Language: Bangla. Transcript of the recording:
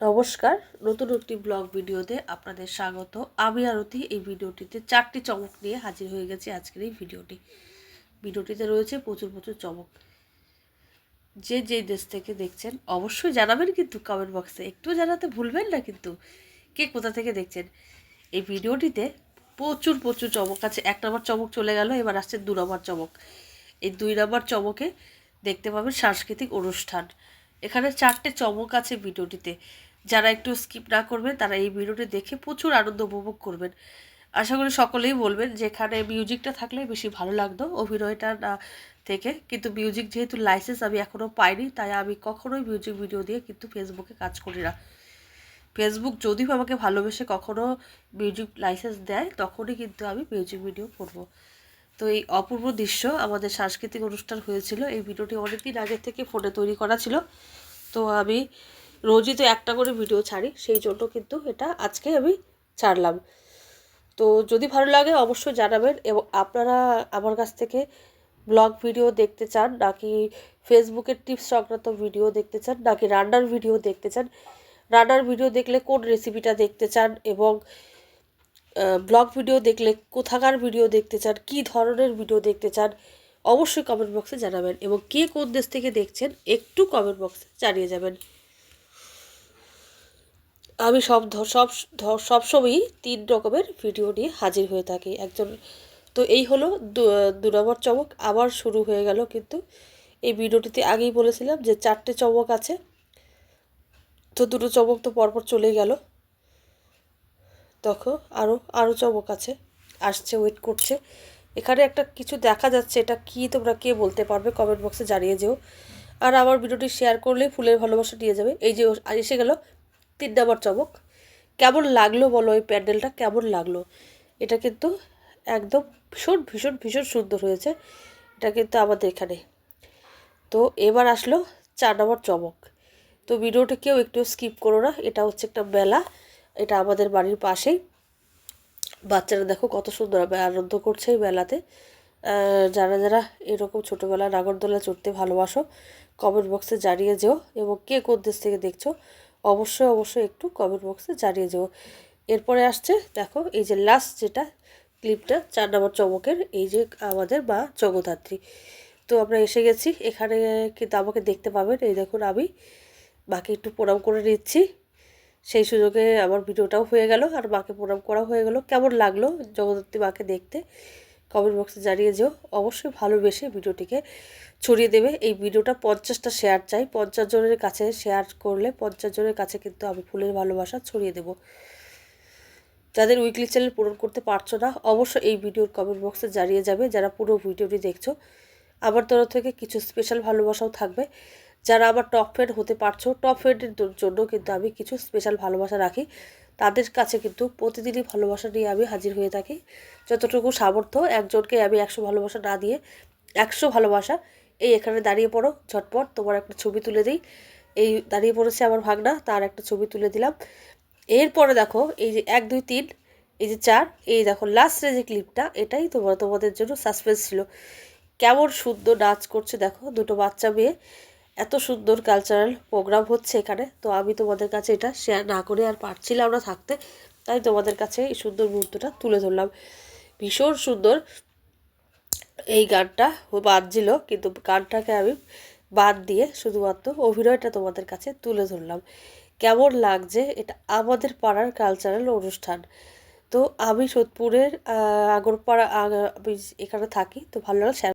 নমস্কার। নতুন একটি ব্লগ ভিডিওতে আপনাদের স্বাগত। আমি আরতি। এই ভিডিওটিতে চারটি চমক নিয়ে হাজির হয়ে গেছি আজকের এই ভিডিওটি। ভিডিওটিতে রয়েছে প্রচুর প্রচুর চমক। যে যে দেশ থেকে দেখছেন, অবশ্যই জানাবেন কিন্তু কমেন্ট বক্সে একটু জানাতে ভুলবেন না কিন্তু কে কোথা থেকে দেখছেন? এই ভিডিওটিতে প্রচুর প্রচুর চমক আছে। এক নম্বর চমক চলে গেল, এবার আসছে দু নম্বর চমক। এই দুই নম্বর চমকে দেখতে পাবেন সাংস্কৃতিক অনুষ্ঠান। এখানে চারটে চমক আছে ভিডিওটিতে। যারা একটু স্কিপ না করবেন তারা এই ভিডিওটি দেখে প্রচুর আনন্দ উপভোগ করবেন। আশা করি সকলেই বলবেন যেখানে মিউজিকটা থাকলে বেশি ভালো লাগতো অভিনয়টা না থেকে। কিন্তু মিউজিক যেহেতু লাইসেন্স আমি এখনও পাইনি, তাই আমি কখনোই মিউজিক ভিডিও দিয়ে কিন্তু ফেসবুকে কাজ করি না। ফেসবুক যদিও আমাকে ভালোবেসে কখনও মিউজিক লাইসেন্স দেয়, তখনই কিন্তু আমি মিউজিক ভিডিও করব। তো এই অপূর্ব দৃশ্য আমাদের সাংস্কৃতিক অনুষ্ঠান হয়েছিল। এই ভিডিওটি অনেকদিন আগে থেকে ফোনে তৈরি করা ছিল। তো আমি রোজই তো একটা করে ভিডিও ছাড়ি, সেই জন্য কিন্তু এটা আজকে আমি ছাড়লাম। তো যদি ভালো লাগে অবশ্যই জানাবেন এবং আপনারা আমার কাছ থেকে ব্লগ ভিডিও দেখতে চান, নাকি ফেসবুকের টিপস সংক্রান্ত ভিডিও দেখতে চান, নাকি রান্নার ভিডিও দেখতে চান, রান্নার ভিডিও দেখলে কোন রেসিপিটা দেখতে চান এবং ব্লগ ভিডিও দেখলে কোথাকার ভিডিও দেখতে চান, কী ধরনের ভিডিও দেখতে চান, অবশ্যই কমেন্ট বক্সে জানাবেন এবং কে কোন দেশ থেকে দেখছেন, একটু কমেন্ট বক্সে জানিয়ে যাবেন। আমি সব সব সব সবসময়ই তিন রকমের ভিডিও নিয়ে হাজির হয়ে থাকি। একজন, তো এই হলো দু নম্বর চমক। আবার শুরু হয়ে গেল কিন্তু এই ভিডিওটিতে আগেই বলেছিলাম যে চারটে চমক আছে। তো দুটো চমক তো পরপর চলে গেল। তখন আরও আরও চমক আছে। আসছে ওয়েট করছে। এখানে একটা কিছু দেখা যাচ্ছে, এটা কি তোমরা কে বলতে পারবে কমেন্ট বক্সে জানিয়ে যেও। আর আমার ভিডিওটি শেয়ার করলেই ফুলের ভালোবাসা নিয়ে যাবে। এই যে এসে গেল তিন নম্বর চমক। কেমন লাগল বলো ওই প্যান্ডেলটা? কেমন লাগল? এটা কিন্তু একদম ভীষণ ভীষণ ভীষণ সুন্দর হয়েছে। এটা কিন্তু আমাদের এখানে। তো এবার আসলো চার নম্বর চমক। তো ভিডিওটা কেউ একটু স্কিপ করো না, এটা হচ্ছে একটা মেলা। এটা আমাদের বাড়ির পাশেই। বাচ্চারা দেখো কত সুন্দর আনন্দ করছে এই মেলাতে। যারা যারা এরকম ছোটোবেলায় নাগরদোলা চড়তে ভালোবাসো কমেন্ট বক্সে জানিয়ে যেও এবং কে কোন দেশ থেকে দেখছ অবশ্যই অবশ্যই একটু কমেন্ট বক্সে জানিয়ে যেও এরপরে আসছে, দেখো, এই যে লাস্ট যেটা ক্লিপটা চার নম্বর চমকের, এই যে আমাদের মা জগদ্ধাত্রী। তো আমরা এসে গেছি, এখানে কিন্তু আমাকে দেখতে পাবেন, এই দেখুন আমি। মাকে একটু প্রণাম করে নিচ্ছি। সেই সুযোগে আমার ভিডিওটাও হয়ে গেল, আর মাকে প্রণাম করা হয়ে গেল। কেমন লাগল জগদ্ধাত্রী মাকে দেখতে? কমেন্ট বক্সে জানিয়ে যেও। অবশ্যই ভালোবেসে ভিডিওটিকে ছড়িয়ে দেবে। এই ভিডিওটা পঞ্চাশটা শেয়ার চাই। পঞ্চাশ জনের কাছে শেয়ার করলে পঞ্চাশ জনের কাছে কিন্তু আমি ফুলের ভালোবাসা ছড়িয়ে দেব। যাদের উইকলি চ্যানেল পূরণ করতে পারছ না, অবশ্যই এই ভিডিওর কমেন্ট বক্সে জানিয়ে যাবে যারা পুরো ভিডিওটি দেখছ। আমার তরফ থেকে কিছু স্পেশাল ভালোবাসাও থাকবে। যারা আমার টপ ফ্রেন্ড হতে পারছ টপ ফ্রেন্ডের জন্য কিন্তু আমি কিছু স্পেশাল ভালোবাসা রাখি। তাদের কাছে কিন্তু প্রতিদিনই ভালোবাসা নিয়ে আমি হাজির হয়ে থাকি। যতটুকু সামর্থ্য, একজনকে আমি একশো ভালোবাসা না দিয়ে একশো ভালোবাসা, এই এখানে দাঁড়িয়ে পড়ো, ঝটপট তোমার একটা ছবি তুলে দিই। এই দাঁড়িয়ে পড়েছে আমার ভাগনা, তার একটা ছবি তুলে দিলাম। এরপরে দেখো, এই যে এক, দুই, তিন, এই যে চার, এই দেখো লাস্টের যে ক্লিপটা এটাই তোমার, তোমাদের জন্য সাসপেন্স ছিল। কেমন সুন্দর নাচ করছে দেখো, দুটো বাচ্চা মেয়ে। এত সুন্দর কালচারাল প্রোগ্রাম হচ্ছে এখানে। তো আমি তোমাদের কাছে এটা শেয়ার না করে আর পারছিলাম না থাকতে। তাই তোমাদের কাছে এই সুন্দর মুহূর্তটা তুলে ধরলাম। ভীষণ সুন্দর এই গানটা বাজছিল, কিন্তু গানটাকে আমি বাদ দিয়ে শুধুমাত্র অভিনয়টা তোমাদের কাছে তুলে ধরলাম। কেমন লাগছে? এটা আমাদের পাড়ার কালচারাল অনুষ্ঠান। তো আমি সোদপুরের আগরপাড়া আমি এখানে থাকি, তো ভালো লাগে